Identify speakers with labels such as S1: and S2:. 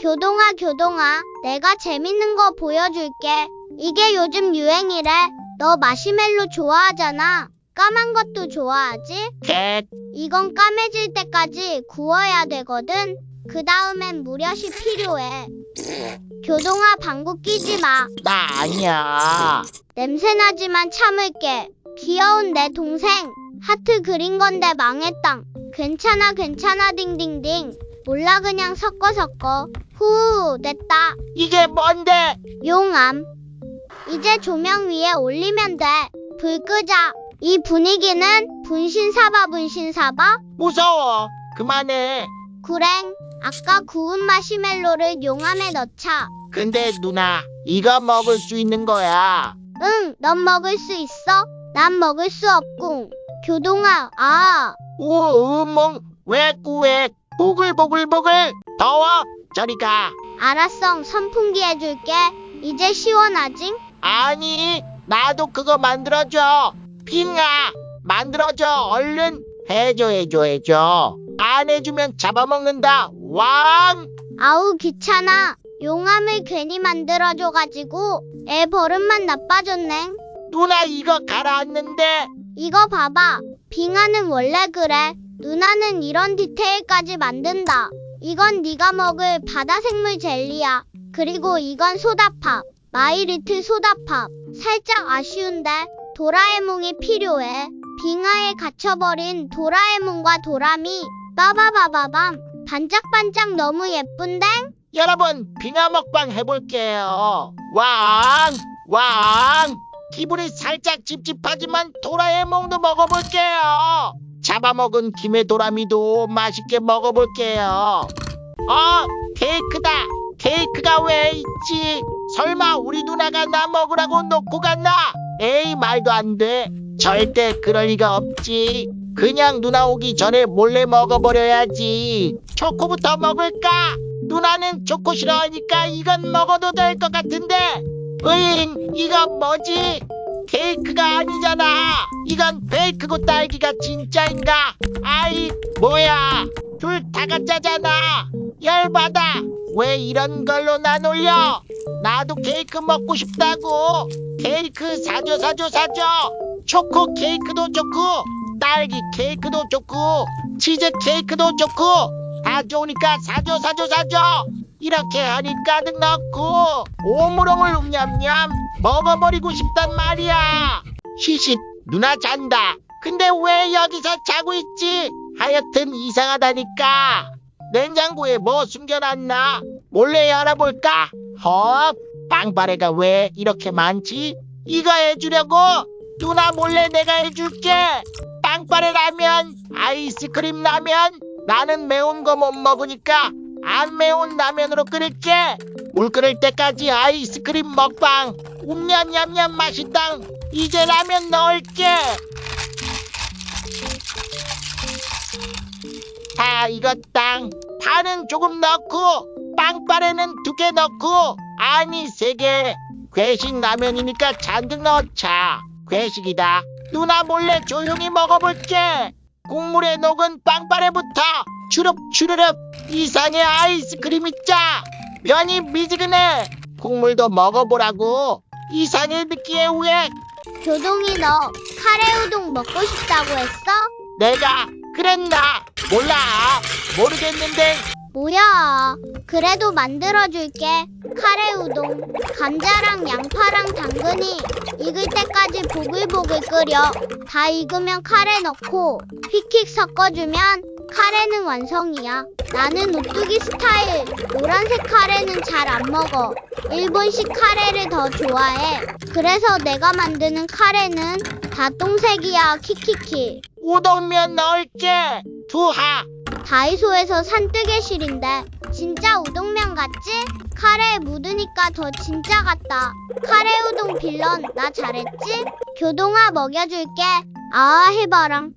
S1: 교동아, 교동아, 내가 재밌는 거 보여줄게. 이게 요즘 유행이래. 너 마시멜로 좋아하잖아. 까만 것도 좋아하지?
S2: 캣,
S1: 이건 까매질 때까지 구워야 되거든. 그 다음엔 무렵이 필요해. 교동아, 방구 끼지 마.
S2: 나 아니야.
S1: 냄새나지만 참을게. 귀여운 내 동생. 하트 그린 건데 망했당. 괜찮아, 괜찮아, 딩딩딩. 몰라, 그냥 섞어, 섞어. 후, 됐다.
S2: 이게 뭔데?
S1: 용암. 이제 조명 위에 올리면 돼. 불 끄자. 이 분위기는 분신사바, 분신사바?
S2: 무서워. 그만해.
S1: 구랭. 아까 구운 마시멜로를 용암에 넣자.
S2: 근데 누나, 이거 먹을 수 있는 거야.
S1: 응, 넌 먹을 수 있어? 난 먹을 수 없고. 교동아, 아.
S2: 오, 멍, 왜 꾸액, 보글보글보글, 더워, 저리 가.
S1: 알았어, 선풍기 해줄게. 이제 시원하징?
S2: 아니, 나도 그거 만들어줘. 빙아, 만들어줘, 얼른. 해줘, 해줘, 해줘. 안 해주면 잡아먹는다. 왕!
S1: 아우, 귀찮아. 용암을 괜히 만들어줘가지고 애 버릇만 나빠졌네.
S2: 누나 이거 가라앉는데.
S1: 이거 봐봐. 빙하는 원래 그래. 누나는 이런 디테일까지 만든다. 이건 네가 먹을 바다 생물 젤리야. 그리고 이건 소다팝. 마이리틀 소다팝. 살짝 아쉬운데 도라에몽이 필요해. 빙하에 갇혀버린 도라에몽과 도라미. 빠바바바밤. 반짝반짝 너무 예쁜데?
S2: 여러분, 빙하 먹방 해볼게요. 왕! 왕! 기분이 살짝 찝찝하지만 도라에몽도 먹어볼게요. 잡아먹은 김에 도라미도 맛있게 먹어볼게요. 어, 케이크다. 케이크가 왜 있지? 설마 우리 누나가 나 먹으라고 놓고 갔나? 에이, 말도 안 돼. 절대 그럴 리가 없지. 그냥 누나 오기 전에 몰래 먹어버려야지. 초코부터 먹을까? 누나는 초코 싫어하니까 이건 먹어도 될 것 같은데. 으잉, 이건 뭐지? 케이크가 아니잖아. 이건 베이크고 딸기가 진짜인가? 아이, 뭐야? 둘 다 가짜잖아. 열받아. 왜 이런 걸로 나 놀려? 나도 케이크 먹고 싶다고. 케이크 사줘, 사줘, 사줘. 초코 케이크도 좋고, 딸기 케이크도 좋고, 치즈 케이크도 좋고, 다 좋으니까 사줘, 사줘, 사줘. 이렇게 하니 가득 넣고 오므롱을 냠냠 먹어버리고 싶단 말이야. 시식 누나 잔다. 근데 왜 여기서 자고 있지? 하여튼 이상하다니까. 냉장고에 뭐 숨겨놨나? 몰래 열어볼까? 헉, 빵빠레가 왜 이렇게 많지? 이거 해주려고? 누나 몰래 내가 해줄게. 빵빠레 라면, 아이스크림 라면. 나는 매운 거 못 먹으니까 안 매운 라면으로 끓일게. 물 끓을 때까지 아이스크림 먹방. 음면 냠냠 맛있당. 이제 라면 넣을게. 다 익었당. 파는 조금 넣고 빵빠레는 두 개 넣고 아니 세 개. 괴식 라면이니까 잔뜩 넣자. 괴식이다. 누나 몰래 조용히 먹어볼게. 국물에 녹은 빵빠레부터 주릅 주르륵 이상의 아이스크림이 짜 면이 미지근해 국물도 먹어보라고 이상의 느끼해 왜
S1: 교동이 너 카레 우동 먹고 싶다고 했어?
S2: 내가 그랬나 몰라 모르겠는데
S1: 뭐야. 그래도 만들어줄게. 카레 우동. 감자랑 양파랑 당근이 익을 때까지 보글보글 끓여. 다 익으면 카레 넣고 휙휙 섞어주면 카레는 완성이야. 나는 오뚜기 스타일. 노란색 카레는 잘 안 먹어. 일본식 카레를 더 좋아해. 그래서 내가 만드는 카레는 다 똥색이야. 키키키.
S2: 우동면 넣을게 두하
S1: 다이소에서 산 뜨개실인데 진짜 우동면 같지? 카레에 묻으니까 더 진짜 같다. 카레 우동 빌런 나 잘했지? 교동아 먹여줄게. 아 해봐랑